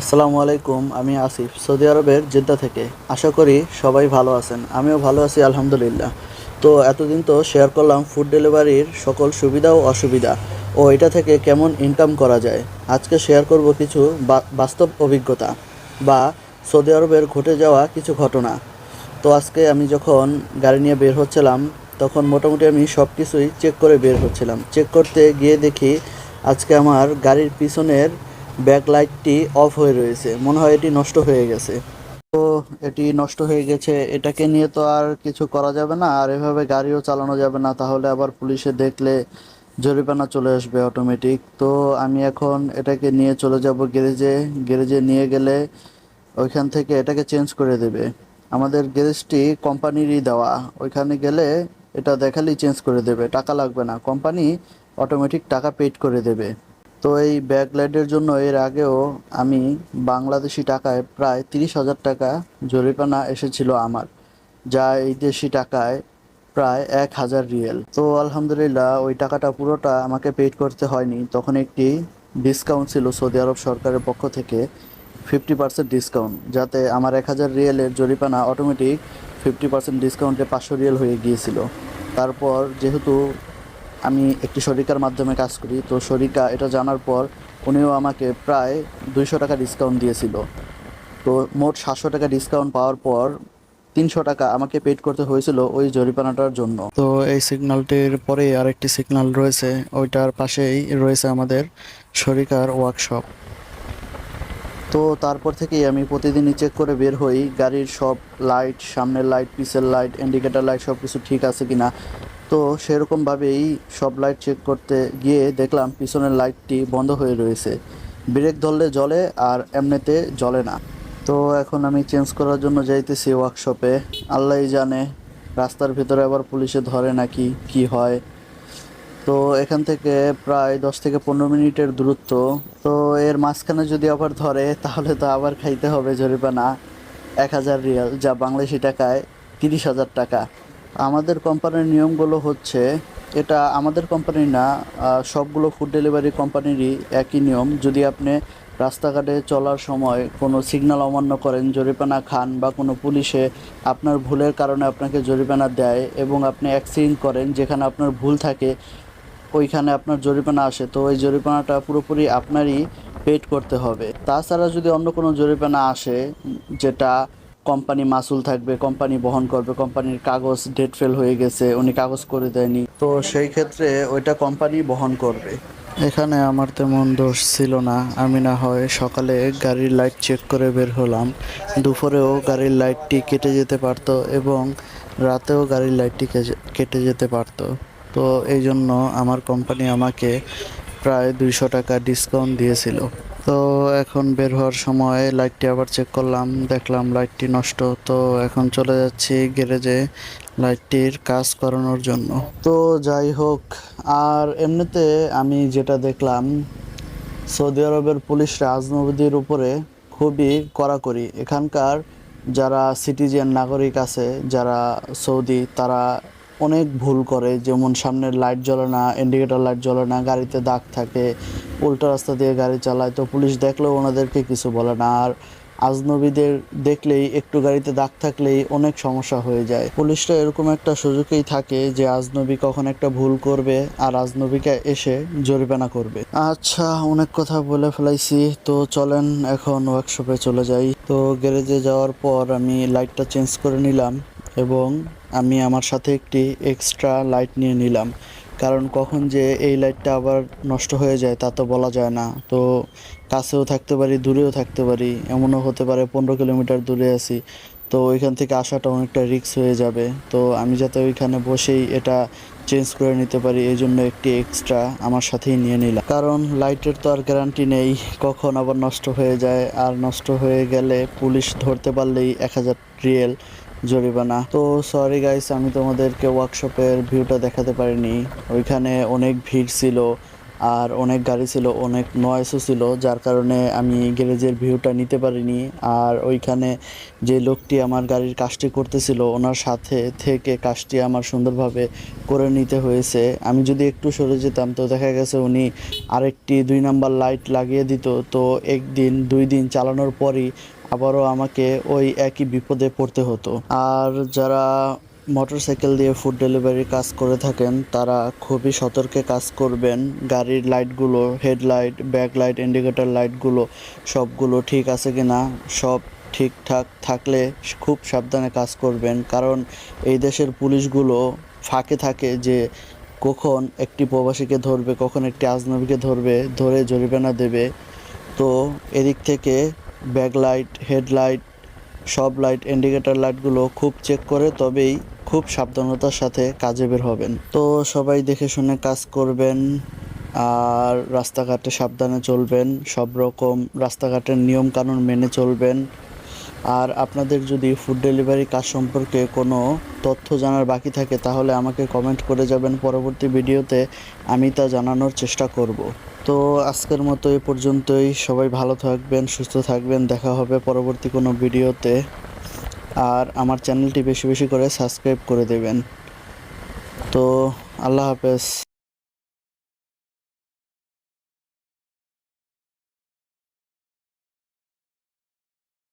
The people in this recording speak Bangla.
আসসালামু আলাইকুম, আমি আসিফ, সৌদি আরবের জেদ্দা থেকে। আশা করি সবাই ভালো আছেন। আমিও ভালো আছি, আলহামদুলিল্লাহ। তো এতদিন তো শেয়ার করলাম ফুড ডেলিভারির সকল সুবিধা ও অসুবিধা। ও এটা থেকে কেমন ইনকাম করা যায়? আজকে শেয়ার করব কিছু বাস্তব অভিজ্ঞতা বা সৌদি আরবের ঘটে যাওয়া কিছু ঘটনা। তো আজকে আমি যখন গাড়ি নিয়ে বের হচ্ছিলাম, তখন মোটামুটি আমি সব কিছুই চেক করে বের হচ্ছিলাম। চেক করতে গিয়ে দেখি আজকে আমার গাড়ির পিছনের ব্যাক লাইটটি অফ হয়ে রয়েছে। মনে হয় এটি নষ্ট হয়ে গেছে। তো এটি নষ্ট হয়ে গেছে, এটাকে নিয়ে তো আর কিছু করা যাবে না। আর এভাবে গাড়িও চালানো যাবে না, তাহলে আবার পুলিশে দেখলে জরিমানা চলে আসবে অটোমেটিক তো আমি এখন এটাকে নিয়ে চলে যাব গ্যারেজে। গ্যারেজে নিয়ে গেলে ওইখান থেকে এটাকে চেঞ্জ করে দেবে। আমাদের গ্যারেজটি কোম্পানিরই দেওয়া। ওইখানে গেলে এটা দেখালেই চেঞ্জ করে দেবে। টাকা লাগবে না। কোম্পানি অটোমেটিক টাকা পেড করে দেবে। তো এই ব্যাকলাইটের জন্য এর আগেও আমি বাংলাদেশি টাকায় প্রায় তিরিশ হাজার টাকা জরিমানা এসেছিল আমার, যা এই দেশি টাকায় প্রায় এক হাজার রিয়েল। তো আলহামদুলিল্লাহ ওই টাকাটা পুরোটা আমাকে পেড করতে হয়নি। তখন একটি ডিসকাউন্ট ছিল সৌদি আরব সরকারের পক্ষ থেকে ফিফটি পার্সেন্ট ডিসকাউন্ট যাতে আমার এক হাজার রিয়েলের জরিমানা অটোমেটিক ফিফটি পার্সেন্ট ডিসকাউন্টে পাঁচশো রিয়েল হয়ে গিয়েছিল। তারপর যেহেতু আমি একটি শরিকার মাধ্যমে কাজ করি। তো শরিকা এটা জানার পর উনিও আমাকে প্রায় দুইশো টাকা ডিসকাউন্ট দিয়েছিল। তো মোট সাতশো টাকা ডিসকাউন্ট পাওয়ার পর তিনশো টাকা আমাকে পেড করতে হয়েছিল ওই জরিমানাটার জন্য। তো এই সিগন্যালটির পরে আরেকটি সিগন্যাল রয়েছে, ওইটার পাশেই রয়েছে আমাদের শরিকার ওয়ার্কশপ তো তারপর থেকেই আমি প্রতিদিনই চেক করে বের হই, গাড়ির সব লাইট সামনের লাইট পিসের লাইট ইন্ডিকেটার লাইট সব কিছু ঠিক আছে কিনা। তো সেরকমভাবেই সব লাইট চেক করতে গিয়ে দেখলাম পিছনের লাইটটি বন্ধ হয়ে রয়েছে। ব্রেক ধরলে জ্বলে আর এমনিতে জ্বলে না। তো এখন আমি চেঞ্জ করার জন্য যাইতেছি ওয়ার্কশপে আল্লাহই জানে রাস্তার ভিতরে আবার পুলিশে ধরে নাকি কি হয়। তো এখান থেকে প্রায় দশ থেকে পনেরো মিনিটের দূরত্ব। তো এর মাঝখানে যদি আবার ধরে, তাহলে তো আবার খাইতে হবে জরিমানা। এক হাজার রিয়াল, যা বাংলাদেশি টাকায় তিরিশ হাজার টাকা। আমাদের কোম্পানির নিয়মগুলো হচ্ছে, এটা আমাদের কোম্পানি না সবগুলো ফুড ডেলিভারি কোম্পানিরই একই নিয়ম। যদি আপনি রাস্তাঘাটে চলার সময় কোনো সিগন্যাল অমান্য করেন, জরিমানা খান বা কোনো পুলিশে আপনার ভুলের কারণে আপনাকে জরিমানা দেয় এবং আপনি অ্যাক্সিডেন্ট করেন, যেখানে আপনার ভুল থাকে, ওইখানে আপনার জরিমানা আসে, তো ওই জরিমানাটা পুরোপুরি আপনারই পেড করতে হবে। তাছাড়া যদি অন্য কোনো জরিমানা আসে, যেটা কোম্পানি মাসুল থাকবে, কোম্পানি বহন করবে, কোম্পানির কাগজ ডেট ফেল হয়ে গেছে, উনি কাগজ করে দেয়নি। তো সেই ক্ষেত্রে ওইটা কোম্পানি বহন করবে। এখানে আমার তেমন দোষ ছিল না। আমি না হয় সকালে গাড়ির লাইট চেক করে বের হলাম। দুপুরেও গাড়ির লাইটটি কেটে যেতে পারতো এবং রাতেও গাড়ির লাইটটি কেটে যেতে পারতো। তো এই জন্য আমার কোম্পানি আমাকে প্রায় দুইশো টাকা ডিসকাউন্ট দিয়েছিল। তো এখন বের হওয়ার সময় লাইটটি আবার চেক করলাম, দেখলাম লাইটটি নষ্ট। তো এখন চলে যাচ্ছি গ্যারেজে লাইটটির কাজ করানোর জন্য। তো যাই হোক, আর এমনিতে আমি যেটা দেখলাম, সৌদি আরবের পুলিশরা আজনবীদের উপরে খুবই কড়াকড়ি। এখানকার যারা সিটিজেন নাগরিক আছে, যারা সৌদি, তারা অনেক ভুল করে, যেমন সামনের লাইট জ্বলে না ইন্ডিকেটর লাইট জ্বলে না, গাড়িতে দাগ থাকে, উল্টো রাস্তা দিয়ে গাড়ি চালায়, তো পুলিশ দেখলেও ওনাদেরকে কিছু বলে না। আর আজনবীদের দেখলেই, একটু গাড়িতে দাগ থাকলেই অনেক সমস্যা হয়ে যায়। পুলিশরা এরকম একটা সুযোগেই থাকে যে আজনবী কখন একটা ভুল করবে আর আজনবীকে এসে জরিমানা করবে। আচ্ছা অনেক কথা বলে ফেলাইছি, তো চলেন এখন ওয়ার্কশপে চলে যাই। তো গ্যারেজে যাওয়ার পর আমি লাইটটা চেঞ্জ করে নিলাম এবং আমি আমার সাথে একটি এক্সট্রা লাইট নিয়ে নিলাম। কারণ কখন যে এই লাইটটা আবার নষ্ট হয়ে যায় তা তো বলা যায় না। তো কাছেও থাকতে পারি, দূরেও থাকতে পারি, এমনও হতে পারে পনেরো কিলোমিটার দূরে আছি। তো ওইখান থেকে আসাটা অনেকটা রিস্ক হয়ে যাবে। তো আমি যাতে ওইখানে বসেই এটা চেঞ্জ করে নিতে পারি, এই জন্য একটি এক্সট্রা আমার সাথেই নিয়ে নিলাম। কারণ লাইটের তো আর গ্যারান্টি নেই, কখন আবার নষ্ট হয়ে যায়। আর নষ্ট হয়ে গেলে পুলিশ ধরতে পারলেই এক হাজার রিয়েল জরিমানা। তো সরি গাইস আমি তোমাদেরকে ওয়ার্কশপের ভিউটা দেখাতে পারিনি। ওইখানে অনেক ভিড় ছিল আর অনেক গাড়ি ছিল, অনেক নয়েসও ছিল, যার কারণে আমি গ্যারেজের ভিউটা নিতে পারিনি। আর ওইখানে যে লোকটি আমার গাড়ির কাজটি করতেছিল, ওনার সাথে থেকে কাজটি আমার সুন্দরভাবে করে নিতে হয়েছে। আমি যদি একটু সরে যেতাম, তো দেখা গেছে উনি আরেকটি দুই নাম্বার লাইট লাগিয়ে দিত। তো একদিন, দুই দিন চালানোর পরই আবারও আমাকে ওই একই বিপদে পড়তে হতো। আর যারা মোটরসাইকেল দিয়ে ফুড ডেলিভারি কাজ করে থাকেন, তারা খুবই সতর্কে কাজ করবেন। গাড়ির লাইটগুলো হেডলাইট ব্যাক লাইট ইন্ডিকেটর লাইটগুলো সবগুলো ঠিক আছে কি না সব ঠিকঠাক থাকলে খুব সাবধানে কাজ করবেন। কারণ এই দেশের পুলিশগুলো ফাঁকে থাকে যে কখন একটি প্রবাসীকে ধরবে, কখন একটি আজনবীকে ধরবে, ধরে জরিমানা দেবে। তো এদিক থেকে ব্যাক লাইট হেডলাইট, সব লাইট, ইন্ডিকেটার লাইটগুলো খুব চেক করে তবেই খুব সাবধানতার সাথে কাজে বের হবেন। তো সবাই দেখে শুনে কাজ করবেন আর রাস্তাঘাটে সাবধানে চলবেন, সব রকম রাস্তাঘাটের নিয়মকানুন মেনে চলবেন। আর আপনাদের যদি ফুড ডেলিভারি কাজ সম্পর্কে কোনো তথ্য জানার বাকি থাকে, তাহলে আমাকে কমেন্ট করে যাবেন। পরবর্তী ভিডিওতে আমি তা জানানোর চেষ্টা করব। তো আজকের মতো এ পর্যন্তই। সবাই ভালো থাকবেন, সুস্থ থাকবেন। দেখা হবে পরবর্তী কোনো ভিডিওতে। আর আমার চ্যানেলটি বেশি বেশি করে সাবস্ক্রাইব করে দেবেন। তো আল্লাহ হাফেজ।